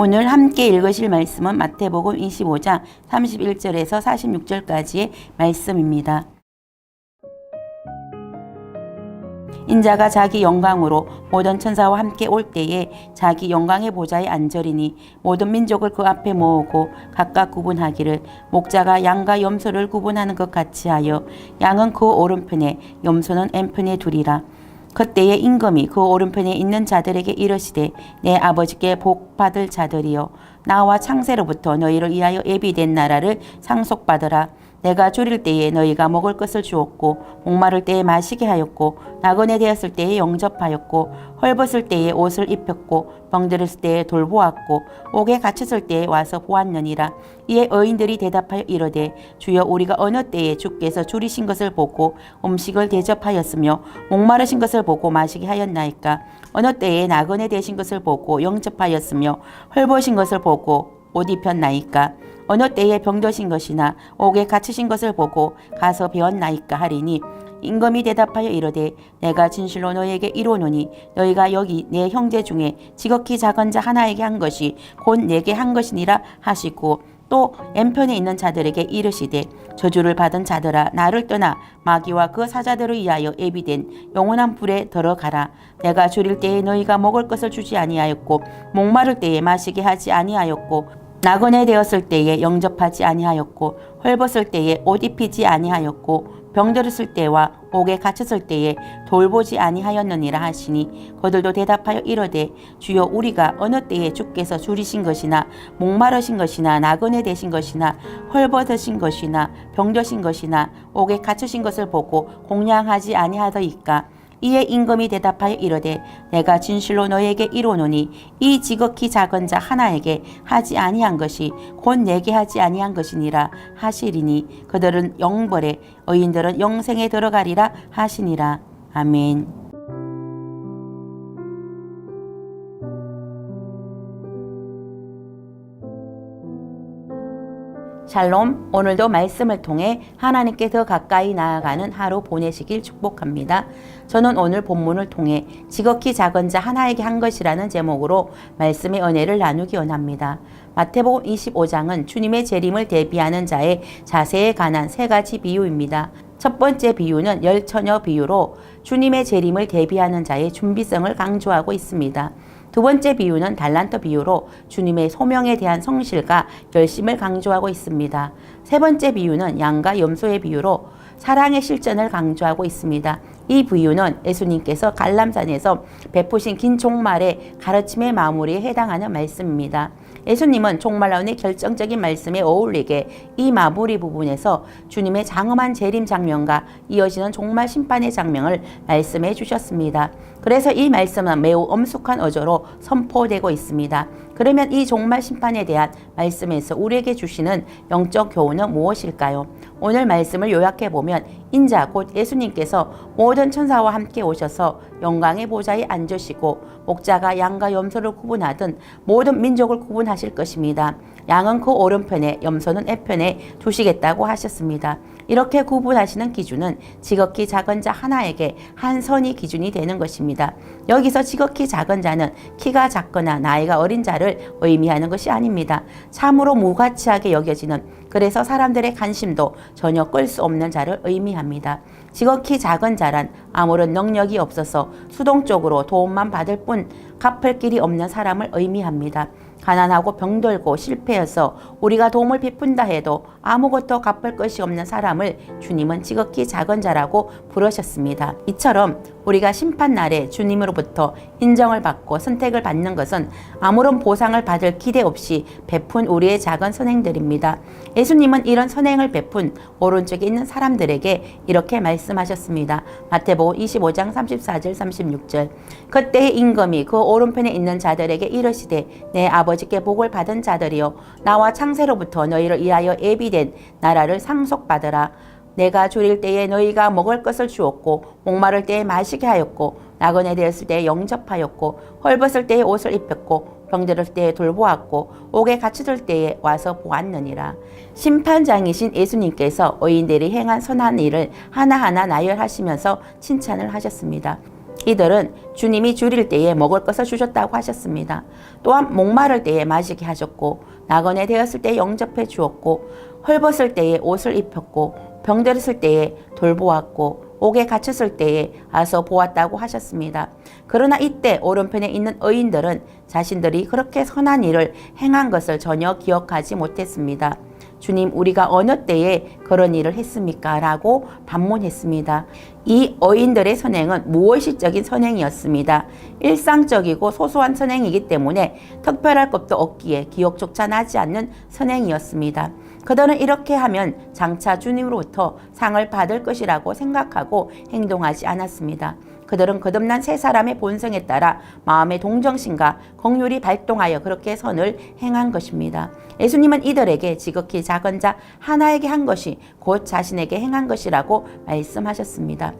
오늘 함께 읽으실 말씀은 마태복음 25장 31절에서 46절까지의 말씀입니다. 인자가 자기 영광으로 모든 천사와 함께 올 때에 자기 영광의 보좌에 앉으리니 모든 민족을 그 앞에 모으고 각각 구분하기를 목자가 양과 염소를 구분하는 것 같이 하여 양은 그 오른편에 염소는 왼편에 두리라. 그때에 임금이 그 오른편에 있는 자들에게 이르시되 내 아버지께 복 받을 자들이여 나와 창세로부터 너희를 위하여 예비된 나라를 상속받으라 내가 줄일 때에 너희가 먹을 것을 주었고 목마를 때에 마시게 하였고 나그네 되었을 때에 영접하였고 헐벗을 때에 옷을 입혔고 병들었을 때에 돌보았고 옥에 갇혔을 때에 와서 보았느니라. 이에 의인들이 대답하여 이르되 주여 우리가 어느 때에 주께서 줄이신 것을 보고 음식을 대접하였으며 목마르신 것을 보고 마시게 하였나이까? 어느 때에 나그네 되신 것을 보고 영접하였으며 헐벗은 것을 보고 옷 입혔나이까 어느 때에 병드신 것이나 옥에 갇히신 것을 보고 가서 배웠나이까 하리니 임금이 대답하여 이르되 내가 진실로 너희에게 이르노니 너희가 여기 내 형제 중에 지극히 작은 자 하나에게 한 것이 곧 내게 한 것이니라 하시고 또 왼편에 있는 자들에게 이르시되 저주를 받은 자들아 나를 떠나 마귀와 그 사자들을 위하여 예비된 영원한 불에 들어가라. 내가 줄일 때에 너희가 먹을 것을 주지 아니하였고 목마를 때에 마시게 하지 아니하였고 나그네 되었을 때에 영접하지 아니하였고 헐벗을 때에 옷 입히지 아니하였고 병들었을 때와 옥에 갇혔을 때에 돌보지 아니하였느니라 하시니 그들도 대답하여 이르되 주여 우리가 어느 때에 주께서 줄이신 것이나 목마르신 것이나 나그네 되신 것이나 헐벗으신 것이나 병드신 것이나 옥에 갇히신 것을 보고 공양하지 아니하더이까 이에 임금이 대답하여 이르되 내가 진실로 너에게 이르노니 이 지극히 작은 자 하나에게 하지 아니한 것이 곧 내게 하지 아니한 것이니라 하시리니 그들은 영벌에 의인들은 영생에 들어가리라 하시니라 아멘. 샬롬, 오늘도 말씀을 통해 하나님께 더 가까이 나아가는 하루 보내시길 축복합니다. 저는 오늘 본문을 통해 지극히 작은 자 하나에게 한 것이라는 제목으로 말씀의 은혜를 나누기 원합니다. 마태복음 25장은 주님의 재림을 대비하는 자의 자세에 관한 세 가지 비유입니다. 첫 번째 비유는 열처녀 비유로 주님의 재림을 대비하는 자의 준비성을 강조하고 있습니다. 두 번째 비유는 달란트 비유로 주님의 소명에 대한 성실과 열심을 강조하고 있습니다. 세 번째 비유는 양과 염소의 비유로 사랑의 실전을 강조하고 있습니다. 이 비유는 예수님께서 갈람산에서 베푸신 긴 종말의 가르침의 마무리에 해당하는 말씀입니다. 예수님은 종말론의 결정적인 말씀에 어울리게 이 마무리 부분에서 주님의 장엄한 재림 장면과 이어지는 종말 심판의 장면을 말씀해 주셨습니다. 그래서 이 말씀은 매우 엄숙한 어조로 선포되고 있습니다. 그러면 이 종말 심판에 대한 말씀에서 우리에게 주시는 영적 교훈은 무엇일까요? 오늘 말씀을 요약해 보면 인자 곧 예수님께서 모든 천사와 함께 오셔서 영광의 보좌에 앉으시고 목자가 양과 염소를 구분하듯 모든 민족을 구분하실 것입니다. 양은 그 오른편에 염소는 왼편에 두시겠다고 하셨습니다. 이렇게 구분하시는 기준은 지극히 작은 자 하나에게 한 선이 기준이 되는 것입니다. 여기서 지극히 작은 자는 키가 작거나 나이가 어린 자를 의미하는 것이 아닙니다. 참으로 무가치하게 여겨지는 그래서 사람들의 관심도 전혀 끌 수 없는 자를 의미합니다. 지극히 작은 자란 아무런 능력이 없어서 수동적으로 도움만 받을 뿐 갚을 길이 없는 사람을 의미합니다. 가난하고 병들고 실패해서 우리가 도움을 베푼다 해도 아무것도 갚을 것이 없는 사람을 주님은 지극히 작은 자라고 부르셨습니다. 이처럼 우리가 심판날에 주님으로부터 인정을 받고 선택을 받는 것은 아무런 보상을 받을 기대 없이 베푼 우리의 작은 선행들입니다. 예수님은 이런 선행을 베푼 오른쪽에 있는 사람들에게 이렇게 말씀 하셨습니다. 마태복음 25장 34절 36절 그때의 임금이 그 오른편에 있는 자들에게 이르시되 내 아버지께 복을 받은 자들이여 나와 창세로부터 너희를 위하여 예비된 나라를 상속받으라 내가 줄일 때에 너희가 먹을 것을 주었고 목마를 때에 마시게 하였고 나그네 되었을 때에 영접하였고 헐벗을 때에 옷을 입혔고 병들을 때에 돌보았고 옥에 갇혔을 때에 와서 보았느니라. 심판장이신 예수님께서 의인들이 행한 선한 일을 하나하나 나열하시면서 칭찬을 하셨습니다. 이들은 주님이 줄일 때에 먹을 것을 주셨다고 하셨습니다. 또한 목마를 때에 마시게 하셨고 나그네 되었을 때 영접해 주었고 헐벗을 때에 옷을 입혔고 병들었을 때에 돌보았고 옥에 갇혔을 때에 아서 보았다고 하셨습니다. 그러나 이때 오른편에 있는 의인들은 자신들이 그렇게 선한 일을 행한 것을 전혀 기억하지 못했습니다. 주님, 우리가 어느 때에 그런 일을 했습니까? 라고 반문했습니다. 이 어인들의 선행은 무의식적인 선행이었습니다. 일상적이고 소소한 선행이기 때문에 특별할 것도 없기에 기억조차 나지 않는 선행이었습니다. 그들은 이렇게 하면 장차 주님으로부터 상을 받을 것이라고 생각하고 행동하지 않았습니다. 그들은 거듭난 세 사람의 본성에 따라 마음의 동정심과 공률이 발동하여 그렇게 선을 행한 것입니다. 예수님은 이들에게 지극히 작은 자 하나에게 한 것이 곧 자신에게 행한 것이라고 말씀하셨습니다.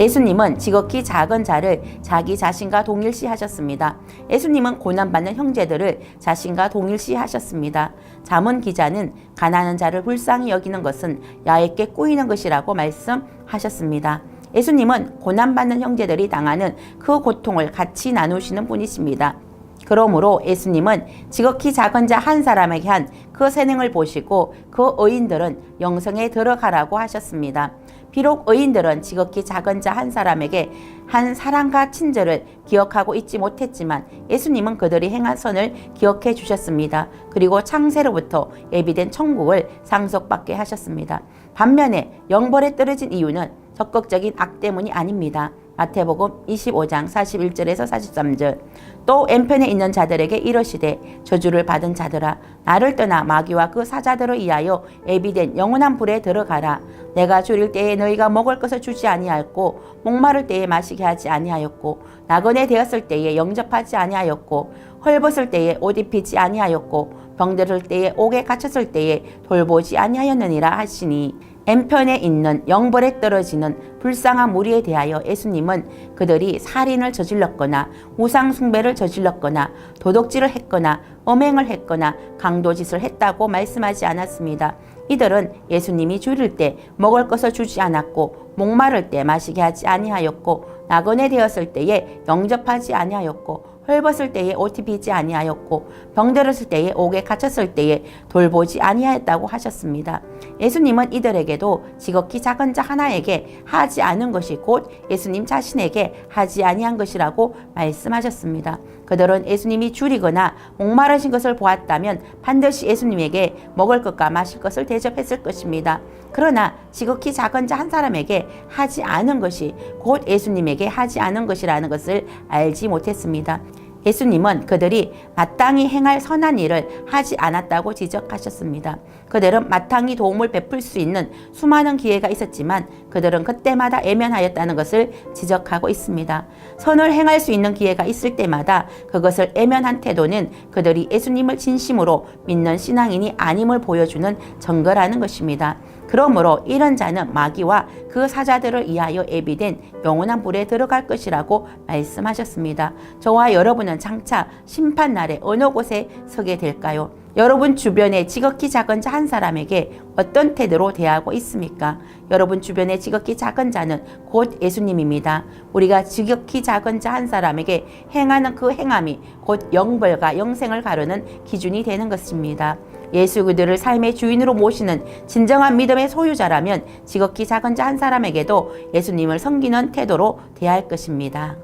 예수님은 지극히 작은 자를 자기 자신과 동일시 하셨습니다. 예수님은 고난받는 형제들을 자신과 동일시 하셨습니다. 자문 기자는 가난한 자를 불쌍히 여기는 것은 야에게 꾸이는 것이라고 말씀하셨습니다. 예수님은 고난받는 형제들이 당하는 그 고통을 같이 나누시는 분이십니다. 그러므로 예수님은 지극히 작은 자 한 사람에게 한그 선행을 보시고 그 의인들은 영성에 들어가라고 하셨습니다. 비록 의인들은 지극히 작은 자 한 사람에게 한 사랑과 친절을 기억하고 있지 못했지만 예수님은 그들이 행한 선을 기억해 주셨습니다. 그리고 창세로부터 예비된 천국을 상속받게 하셨습니다. 반면에 영벌에 떨어진 이유는 적극적인 악 때문이 아닙니다. 마태복음 25장 41절에서 43절 또 왼편에 있는 자들에게 이러시되 저주를 받은 자들아 나를 떠나 마귀와 그 사자들을 위하여 예비된 영원한 불에 들어가라 내가 줄일 때에 너희가 먹을 것을 주지 아니하였고 목마를 때에 마시게 하지 아니하였고 나그네 되었을 때에 영접하지 아니하였고 헐벗을 때에 옷 입히지 아니하였고 병들을 때에 옥에 갇혔을 때에 돌보지 아니하였느니라 하시니 N편에 있는 영벌에 떨어지는 불쌍한 무리에 대하여 예수님은 그들이 살인을 저질렀거나 우상숭배를 저질렀거나 도덕질을 했거나 엄행을 했거나 강도짓을 했다고 말씀하지 않았습니다. 이들은 예수님이 줄일 때 먹을 것을 주지 않았고 목마를 때 마시게 하지 아니하였고 나그네 되었을 때에 영접하지 아니하였고 헐벗을 때에 옷 입히지 아니하였고 병들었을 때에 옥에 갇혔을 때에 돌보지 아니하였다고 하셨습니다. 예수님은 이들에게도 지극히 작은 자 하나에게 하지 않은 것이 곧 예수님 자신에게 하지 아니한 것이라고 말씀하셨습니다. 그들은 예수님이 줄이거나 목마르신 것을 보았다면 반드시 예수님에게 먹을 것과 마실 것을 대접했을 것입니다. 그러나 지극히 작은 자 한 사람에게 하지 않은 것이 곧 예수님에게 하지 않은 것이라는 것을 알지 못했습니다. 예수님은 그들이 마땅히 행할 선한 일을 하지 않았다고 지적하셨습니다. 그들은 마땅히 도움을 베풀 수 있는 수많은 기회가 있었지만 그들은 그때마다 애면하였다는 것을 지적하고 있습니다. 선을 행할 수 있는 기회가 있을 때마다 그것을 애면한 태도는 그들이 예수님을 진심으로 믿는 신앙인이 아님을 보여주는 증거라는 것입니다. 그러므로 이런 자는 마귀와 그 사자들을 위하여 예비된 영원한 불에 들어갈 것이라고 말씀하셨습니다. 저와 여러분은 장차 심판 날에 어느 곳에 서게 될까요? 여러분 주변에 지극히 작은 자 한 사람에게 어떤 태도로 대하고 있습니까? 여러분 주변에 지극히 작은 자는 곧 예수님입니다. 우리가 지극히 작은 자 한 사람에게 행하는 그 행함이 곧 영벌과 영생을 가르는 기준이 되는 것입니다. 예수 그들을 삶의 주인으로 모시는 진정한 믿음의 소유자라면 지극히 작은 자 한 사람에게도 예수님을 섬기는 태도로 대할 것입니다.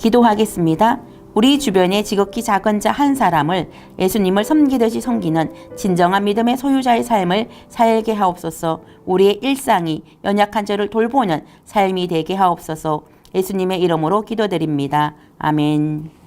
기도하겠습니다. 우리 주변에 지극히 작은 자 한 사람을 예수님을 섬기듯이 섬기는 진정한 믿음의 소유자의 삶을 살게 하옵소서. 우리의 일상이 연약한 저를 돌보는 삶이 되게 하옵소서. 예수님의 이름으로 기도드립니다. 아멘.